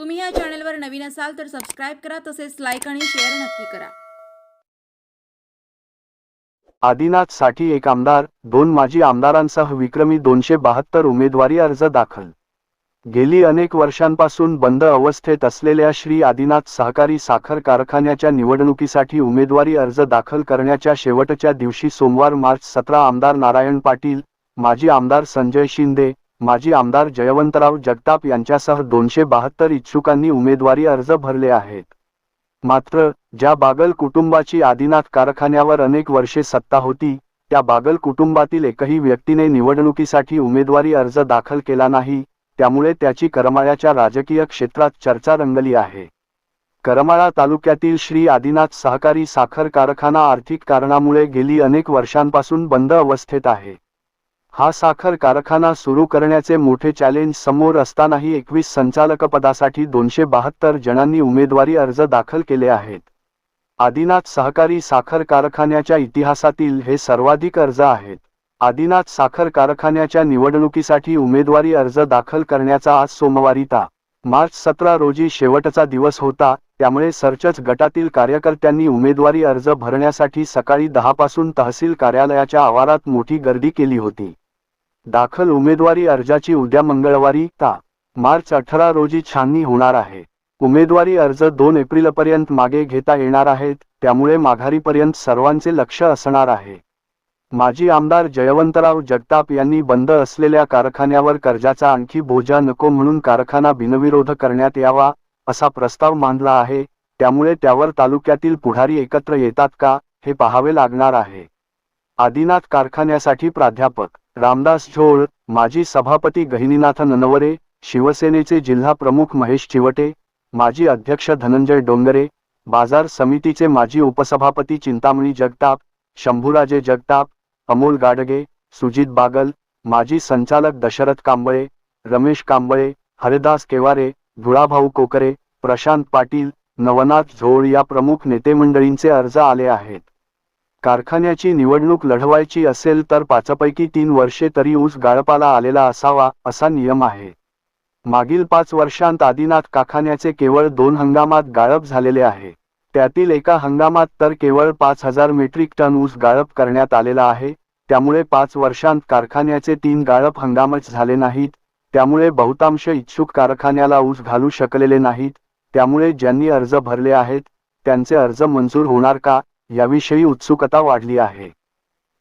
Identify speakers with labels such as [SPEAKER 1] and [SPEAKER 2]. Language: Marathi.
[SPEAKER 1] तुम्ही या चॅनलवर नवीन असाल तर सबस्क्राईब करा तसेच लाईक आणि शेअर नक्की करा.
[SPEAKER 2] आदिनाथसाठी एक आमदार दोन माजी आमदारांसह विक्रमी दोनशे बहात्तर उमेदवारी अर्ज दाखल. गेली अनेक वर्षांपासून बंद अवस्थेत असलेल्या श्री आदिनाथ सहकारी साखर कारखान्याच्या निवडणुकीसाठी उमेदवारी अर्ज दाखल करण्याच्या शेवटच्या दिवशी सोमवार मार्च सतरा आमदार नारायण पाटील माजी आमदार संजय शिंदे माजी आमदार जयवंतराव जगताप यांच्यासह दोनशे बहात्तर इच्छुकांनी उमेदवारी अर्ज भरले आहेत. मात्र ज्या बागल कुटुंबाची आदिनाथ कारखान्यावर अनेक वर्षे सत्ता होती त्या बागल कुटुंबातील एकही व्यक्तीने निवडणुकीसाठी उमेदवारी अर्ज दाखल केला नाही त्यामुळे त्याची करमाळ्याच्या राजकीय क्षेत्रात चर्चा रंगली आहे. करमाळा तालुक्यातील श्री आदिनाथ सहकारी साखर कारखाना आर्थिक कारणामुळे गेली अनेक वर्षांपासून बंद अवस्थेत आहे. हा साखर कारखाना सुरू करण्याचे मोठे चॅलेंज समोर असतानाही एकवीस संचालकपदासाठी दोनशे बहात्तर जणांनी उमेदवारी अर्ज दाखल केले आहेत. आदिनाथ सहकारी साखर कारखान्याच्या इतिहासातील हे सर्वाधिक अर्ज आहेत. आदिनाथ साखर कारखान्याच्या निवडणुकीसाठी उमेदवारी अर्ज दाखल करण्याचा आज सोमवारी ता. मार्च सतरा रोजी शेवटचा दिवस होता त्यामुळे सर्चच गटातील कार्यकर्त्यांनी उमेदवारी अर्ज भरण्यासाठी सकाळी दहापासून तहसील कार्यालयाच्या आवारात मोठी गर्दी केली होती. दाखल उमेदवारी अर्जाची उद्या मंगळवारी ता. मार्च अठरा रोजी छाननी होणार आहे. उमेदवारी अर्ज दोन एप्रिलपर्यंत मागे घेता येणार आहेत त्यामुळे माघारीपर्यंत सर्वांचे लक्ष असणार आहे. माजी आमदार जयवंतराव जगताप यांनी बंद असलेल्या कारखान्यावर कर्जाचा आणखी बोजा नको म्हणून कारखाना बिनविरोध करण्यात यावा असा प्रस्ताव मांडला आहे त्यामुळे त्यावर तालुक्यातील पुढारी एकत्र येतात का हे पाहावे लागणार आहे. आदिनाथ कारखान्यासाठी प्राध्यापक रामदास झोळ माजी सभापती गहिनीनाथ ननवरे शिवसेनेचे जिल्हा प्रमुख महेश चिवटे माजी अध्यक्ष धनंजय डोंगरे बाजार समितीचे माजी उपसभापती चिंतामणी जगताप शंभूराजे जगताप अमोल गाडगे सुजित बागल माजी संचालक दशरथ कांबळे रमेश कांबळे हरिदास केवारे धुळाभाऊ कोकरे प्रशांत पाटील नवनाथ झोळ या प्रमुख नेतेमंडळींचे अर्ज आले आहेत. कारखान्याची निवडणूक लढवायची असेल तर पाचपैकी तीन वर्षे तरी ऊस गाळपाला आलेला असावा असा नियम आहे. मागील पाच वर्षांत आदिनाथ कारखान्याचे केवळ दोन हंगामात गाळप झालेले आहे. त्यातील एका हंगामात तर केवळ पाच हजार मेट्रिक टन ऊस गाळप करण्यात आलेला आहे. त्यामुळे पाच वर्षांत कारखान्याचे तीन गाळप हंगामच झाले नाहीत. त्यामुळे बहुतांश इच्छुक कारखान्याला ऊस घालू शकलेले नाहीत. त्यामुळे ज्यांनी अर्ज भरले आहेत त्यांचे अर्ज मंजूर होणार का? याविषयी उत्सुकता वाढली आहे.